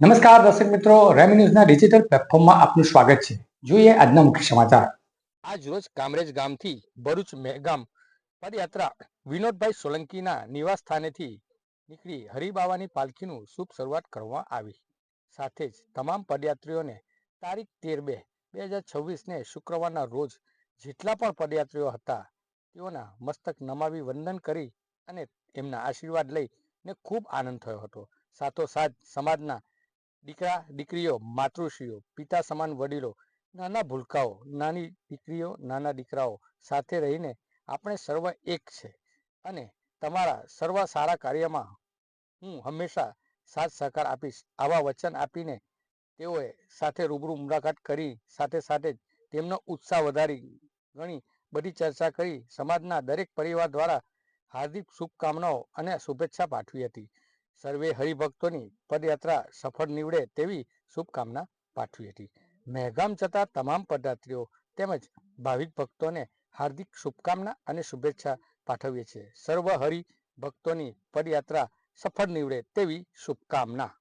નમસ્કાર દર્શક મિત્રો, રેમી ન્યૂઝના ડિજિટલ પ્લેટફોર્મમાં આપનું સ્વાગત છે. જોઈએ આજના મુખ્ય સમાચાર. આજ રોજ કામરેજ ગામથી ભરૂચ મેગામ પદયાત્રા વિનોદભાઈ સોલંકીના નિવાસ સ્થાનેથી નીકળી હરિબાવાની પાલખીનું શુભ શરૂઆત કરવામાં આવી. સાથે જ તમામ પદયાત્રીઓને તારીખ તેર બે બે હજાર છવ્વીસને શુક્રવારના રોજ જેટલા પણ પદયાત્રીઓ હતા, તેઓના મસ્તક નમાવી વંદન કરી અને એમના આશીર્વાદ લઈને ખૂબ આનંદ થયો હતો. સાથોસાથ સમાજના દીકરા, દીકરીઓ, માતૃશ્રીઓ, પિતા સમાન વડીલો, નાના ભૂલકાઓ, નાની દીકરીઓ, નાના દીકરાઓ સાથે રહીને આપણે સર્વ એક છે. અને તમારા સર્વ સારા કાર્યમાં હું હંમેશા સાથ સહકાર આપીશ. આવા વચન આપીને તેઓએ સાથે રૂબરૂ મુલાકાત કરી, સાથે સાથે તેમનો ઉત્સાહ વધારી, ઘણી બધી ચર્ચા કરી, સમાજના દરેક પરિવાર દ્વારા હાર્દિક શુભકામનાઓ અને શુભેચ્છા પાઠવી હતી. સર્વે હરિભક્તોની પદયાત્રા સફળ નીવડે તેવી શુભકામના પાઠવી હતી. મહેગામ જતા તમામ પદયાત્રીઓ તેમજ ભાવિક ભક્તોને હાર્દિક શુભકામના અને શુભેચ્છા પાઠવીએ છીએ. સર્વ હરિ ભક્તોની પદયાત્રા સફળ નીવડે તેવી શુભકામના